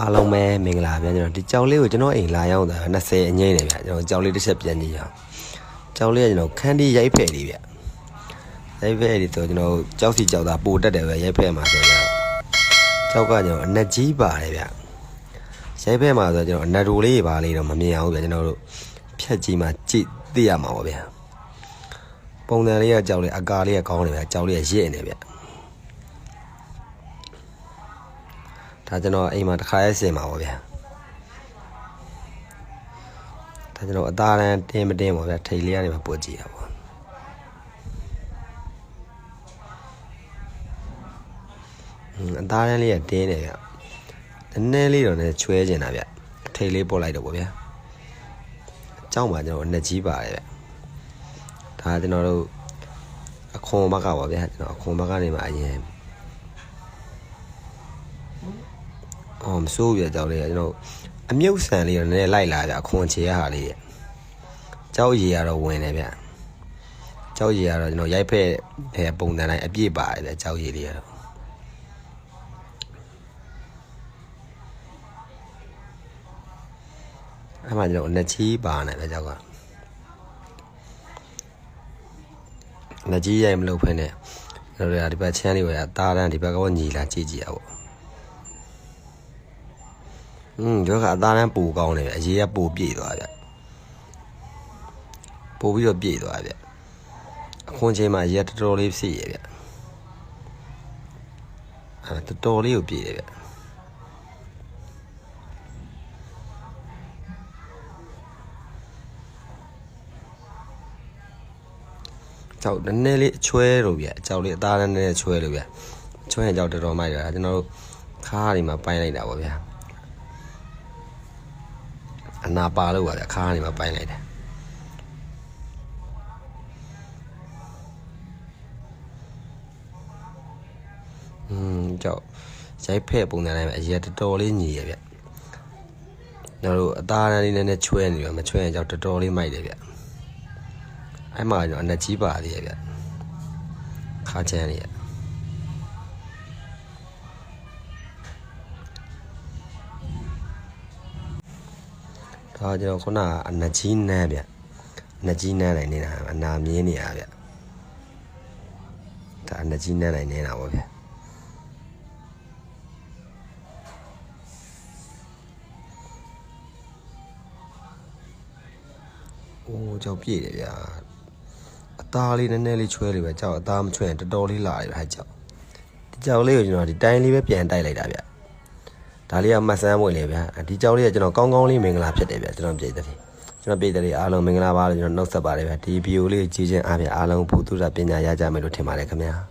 အားလုံးပဲမင်္ဂလာဗျာကျွန်တော်ဒီကြောင်လေးကိုကျွန်တော်အိမ်လာရောက်တာ20အငိမ့်နေဗျာကျွန်တော်ကြောင်လေးတစ်ချက်ပြန်ကြည့်ရအောင်ကြောင်လေးကကျွန်တော်ခန်းဒီရိုက်ဖက်လေးဗျာရိုက်ဖက်လေးဆိုကျွန်တော်ကြောက်စီကြောက်တာပိုတက်တယ်ဗျာရိုက်ဖက်မှာဆိုတော့ကြောက်ကကျွန်တော်အနက်ကြီးပါတယ်ဗျာရိုက်ဖက်မှာဆိုကျွန်တော်အနက်တိုလေးပါလေးတော့မမြင်အောင်ဗျာကျွန်တော်တို့ဖြက်ကြီးမှာကြည့်သိရမှာပါဗျာပုံစံလေးကကြောက်လေးအကာလေးကကောင်းတယ်ဗျာကြောက်လေးကရင့်နေဗျာ ဒါကျွန်တော်အိမ်မှာတစ်ခါရဲဆင်ပါပေါ့ဗျာဒါကျွန်တော်အသားရန်တင်းမတင်းပေါ့ဗျာထိတ်လေးကနေပဲပို့ကြည့်ရပါပေါ့အသားရန်လေးကတင်းတယ်ဗျနည်းနည်းလေးတော့လည်းချွဲကျင်တာဗျထိတ်လေးပို့လိုက်တော့ပေါ့ဗျာအကြောင်းပါကျွန်တော်နှစ်ကြီးပါတယ်ဗျဒါကျွန်တော်တို့အခွန်ဘက်ကပါဗျာကျွန်တော်အခွန်ဘက်ကနေမှအရင် အော်မစိုးပြကြောက်လေးကကျွန်တော်အမြုပ်ဆန်လေးတော့နည်းနည်းလိုက်လာကြအခွန်ချေရဟာလေးရဲ့ကြောက်ရည်ကတော့ဝင်တယ်ဗျကြောက်ရည်ကတော့ကျွန်တော်ရိုက်ဖက်တဲ့ပုံစံတိုင်းအပြည့်ပါတယ်ဗျကြောက်ရည်လေးကတော့အဲ့မှာကျွန်တော်နှစ်ချီးပါနေတယ်ကြောက်ကနှစ်ချီးရိုက်မလို့ဖ ೇನೆ ကျွန်တော်တို့ကဒီဘက်ချမ်းလေးပဲတားတန်းဒီဘက်ကညီလာကြည့်ကြည့်ရပါဘော อืมဒီကအသားတန်းပူကောင်းတယ်ဗျအရေးကပူပြည့်သွားဗျပူပြီးတော့ပြည့်သွားဗျအခွန်ချိန်မှာရေတော်တော်လေးဖြစ်ရဗျအဲတော်တော်လေးကိုပြည့်တယ်ဗျကြောက်နည်းနည်းလေးအချွဲလို့ဗျအကြောက်လေးအသားတန်းနည်းနည်းချွဲလို့ဗျချွဲရင်ကြောက်တော်တော်မိုက်တယ်ကျွန်တော်တို့ခါးတွေမှာပိုင်းလိုက်တာပေါ့ဗျာ အနာပါလို့ပါလေအခါကနေမှပိုင်းလိုက်တယ်อืมကြောက်ရိုက်ဖက်ပုံစံတိုင်းပဲအရက်တော်တော်လေးညီရဗျကျွန်တော်တို့အသားလေးနည်းနည်းချွဲနေတယ်မချွဲရင်ကြောက်တော်တော်လေးမိုက်တယ်ဗျအဲ့မှာကျွန်တော်အနက်ကြီးပါသေးရဗျခါချမ်းနေရ ဒါကျွန်တော်ခုနကအနက်ကြီးနန်းဗျအနက်ကြီးနန်းလိုက်နေတာအနာမြင်းနေရဗျဒါအနက်ကြီးနန်းလိုက်နေတာပေါ့ဗျ။အိုးကြောက်ပြည့်တယ်ဗျာ။အသားလေးနည်းနည်းလေးချွဲလေးပဲကြောက်အသားမချွဲရင်တော်တော်လေးလာရပဲကြောက်။ဒီကြောက်လေးကိုကျွန်တော်ဒီတိုင်းလေးပဲပြန်တိုက်လိုက်တာဗျ။ ဒါလေးကမဆန်းမွေလေးဗျာ။ဒီကြောက်လေးကကျွန်တော်ကောင်းကောင်းလေးမင်္ဂလာဖြစ်တယ်ဗျာကျွန်တော်ပြည်တယ်။ကျွန်တော်ပြည်တယ်အားလုံးမင်္ဂလာပါလို့ကျွန်တော်နှုတ်ဆက်ပါတယ်ဗျာ။ဒီဗီဒီယိုလေးကြည့်ခြင်းအားဖြင့်အားလုံးဘုသူရပညာရကြမယ်လို့ထင်ပါတယ်ခင်ဗျာ။